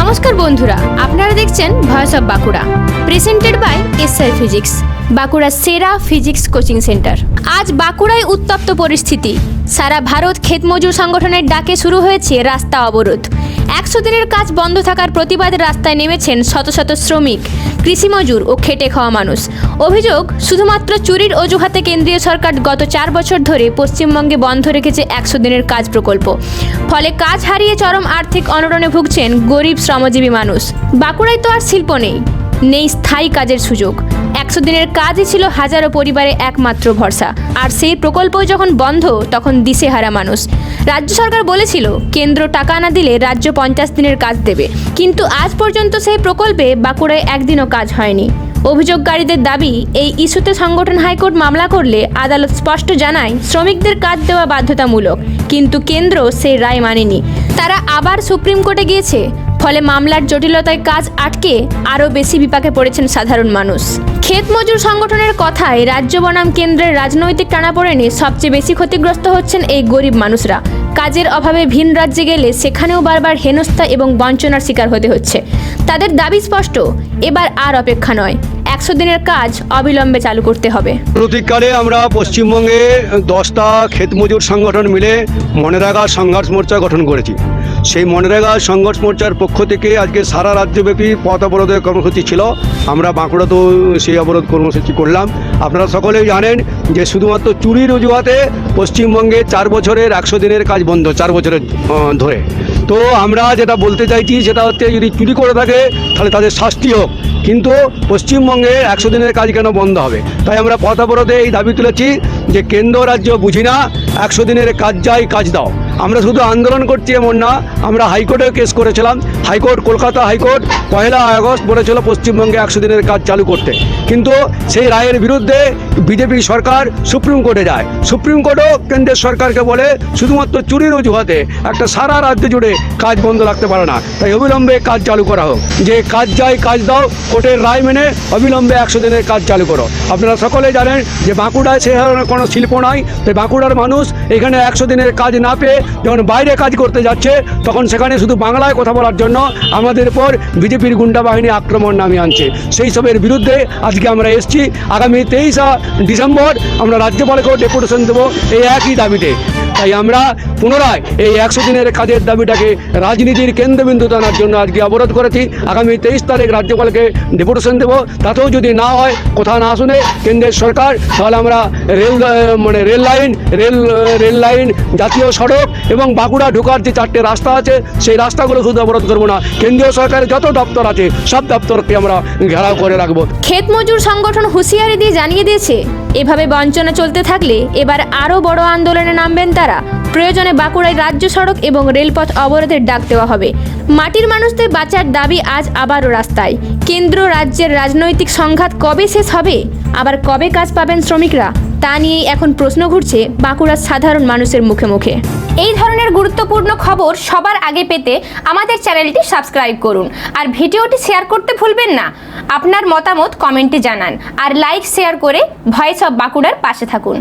নমস্কার বন্ধুরা, আপনারা দেখছেন voice of Bankura presented by SI physics বাঁকুড়ার সেরা ফিজিক্স কোচিং সেন্টার আজ বাঁকুড়ায় উত্তপ্ত পরিস্থিতি। সারা ভারত ক্ষেতমজুর সংগঠনের ডাকে শুরু হয়েছে রাস্তা অবরোধ। একশো দিনের কাজ বন্ধ থাকার প্রতিবাদে রাস্তায় নেমেছেন শত শত শ্রমিক। কৃষি মজুর ও খেটে খাওয়া মানুষ। অভিযোগ, শুধুমাত্র চুরির অজুহাতে কেন্দ্রীয় সরকার গত চার বছর ধরে পশ্চিমবঙ্গে বন্ধ রেখেছে একশো দিনের কাজ প্রকল্প। ফলে কাজ হারিয়ে চরম আর্থিক অনটনে ভুগছেন গরিব শ্রমজীবী মানুষ। বাঁকুড়ায় তো আর শিল্প নেই নেই স্থায়ী কাজের সুযোগ। একশো দিনের কাজই ছিল হাজারো পরিবারে একমাত্র ভরসা। আর সেই প্রকল্প যখন বন্ধ, তখন দিশেহারা মানুষ। রাজ্য সরকার বলেছিল, কেন্দ্র টাকা না দিলে রাজ্য পঞ্চাশ দিনের কাজ দেবে। কিন্তু আজ পর্যন্ত সেই প্রকল্পে বাঁকুড়ায় একদিনও কাজ হয়নি। অভিযোগকারীদের দাবি, এই ইস্যুতে সংগঠন হাইকোর্ট মামলা করলে আদালত স্পষ্ট জানায়, শ্রমিকদের কাজ দেওয়া বাধ্যতামূলক। কিন্তু কেন্দ্র সেই রায় মানেনি। তারা আবার সুপ্রিম কোর্টে গিয়েছে ফলে মামলার জটিলতায় কাজ আটকে আরও বেশি বিপাকে পড়েছেন সাধারণ মানুষ। ক্ষেত মজুর সংগঠনের কথায় রাজ্য বনাম কেন্দ্রের রাজনৈতিক টানাপোড়েনে সবচেয়ে বেশি ক্ষতিগ্রস্ত হচ্ছেন এই গরিব মানুষরা। কাজের অভাবে ভিন রাজ্যে গেলে সেখানেও বারবার হেনস্থা এবং বঞ্চনার শিকার হতে হচ্ছে। তাদের দাবি স্পষ্ট, এবার আর অপেক্ষা নয়। একশো দিনের কাজ অবিলম্বে চালু করতে হবে। প্রতীককালে আমরা পশ্চিমবঙ্গে দশটা ক্ষেত মজুর সংগঠন মিলে মনেরাগা সংঘর্ষ মোর্চা গঠন করেছি। সেই মনেরাগা সংঘর্ষ মোর্চার পক্ষ থেকে আজকে সারা রাজ্যব্যাপী পথ অবরোধের কর্মসূচি ছিল। আমরা বাঁকুড়াতেও সেই অবরোধ কর্মসূচি করলাম। আপনারা সকলেই জানেন যে শুধুমাত্র চুরির অজুহাতে পশ্চিমবঙ্গে চার বছরের একশো দিনের কাজ বন্ধ, চার বছরের ধরে। তো আমরা যেটা বলতে চাইছি সেটা হচ্ছে যদি চুরি করে থাকে, তাহলে তাদের শাস্তি হোক। কিন্তু পশ্চিমবঙ্গে একশো দিনের কাজ কেন বন্ধ হবে? তাই আমরা পথ এই দাবি তুলেছি যে কেন্দ্র রাজ্য বুঝি না। একশো দিনের কাজ যাই, কাজ দাও। আমরা শুধু আন্দোলন করছি এমন না, আমরা হাইকোর্টেও কেস করেছিলাম। High court, Kolkata high court, পয়লা আগস্ট বলেছিল পশ্চিমবঙ্গে একশো দিনের কাজ চালু করতে। কিন্তু সেই রায়ের বিরুদ্ধে বিজেপি সরকার সুপ্রিম কোর্টে যায়। সুপ্রিম কোর্টও কেন্দ্রের সরকারকে বলে, শুধুমাত্র চুরির অজুহাতে একটা সারা রাজ্য জুড়ে কাজ বন্ধ রাখতে পারে না। তাই অবিলম্বে কাজ চালু করা হোক। যে কাজ যাই, কাজ দাও, কোর্টের রায় মেনে অবিলম্বে একশো দিনের কাজ চালু করো। আপনারা সকলে জানেন যে বাঁকুড়ায় সে কোনো শিল্প নাই। তাই বাঁকুড়ার মানুষ এখানে একশো দিনের কাজ না পেয়ে যখন বাইরে কাজ করতে যাচ্ছে, তখন সেখানে শুধু বাংলায় কথা বলার জন্য আমাদের উপর বিজেপির গুন্ডা বাহিনী আক্রমণ নামিয়ে আনছে। সেই সবের বিরুদ্ধে আজকে আমরা এসেছি। আগামী তেইশা ডিসেম্বর আমরা রাজ্যপালকেও ডেপুটেশন দেবো এই একই দাবিতে। তাই আমরা পুনরায় এই একশো দিনের কাজের দাবিটাকে রাজনীতির কেন্দ্রবিন্দু টানার জন্য আজকে অবরোধ করেছি। আগামী তেইশ তারিখ রাজ্যপালকে ডেপুটেশন দেবো। তাতেও যদি না হয়, কোথা না শুনে কেন্দ্রের সরকার, তাহলে আমরা রেল মানে rail line, rail rail line, জাতীয় সড়ক এবং বাঁকুড়া ঢোকার যে চারটে রাস্তা আছে, সেই রাস্তাগুলো শুধু অবরোধ করব না। কেন্দ্রীয় সরকারের যত দপ্তর আছে, সব দপ্তরকে আমরা ঘেরাও করে রাখব। ক্ষেত মজুর সংগঠন হুঁশিয়ারি দিয়ে জানিয়ে দিয়েছে, এভাবে বঞ্চনা চলতে থাকলে এবার আরও বড় আন্দোলনে নামবেন তারা। প্রয়োজনে বাঁকুড়ায় রাজ্য সড়ক এবং রেলপথ অবরোধের ডাক দেওয়া হবে। মাটির মানুষদের বাঁচার দাবি আজ আবারও রাস্তায়। কেন্দ্র রাজ্যের রাজনৈতিক সংঘাত কবে শেষ হবে? আবার কবে কাজ পাবেন শ্রমিকরা? তা নিয়েই এখন প্রশ্ন ঘুরছে বাঁকুড়ার সাধারণ মানুষের মুখে মুখে। এই ধরনের গুরুত্বপূর্ণ খবর সবার আগে পেতে আমাদের চ্যানেলটি সাবস্ক্রাইব করুন আর ভিডিওটি শেয়ার করতে ভুলবেন না। আপনার মতামত কমেন্টে জানান আর লাইক, শেয়ার করে ভয়েস অব বাঁকুড়ার পাশে থাকুন।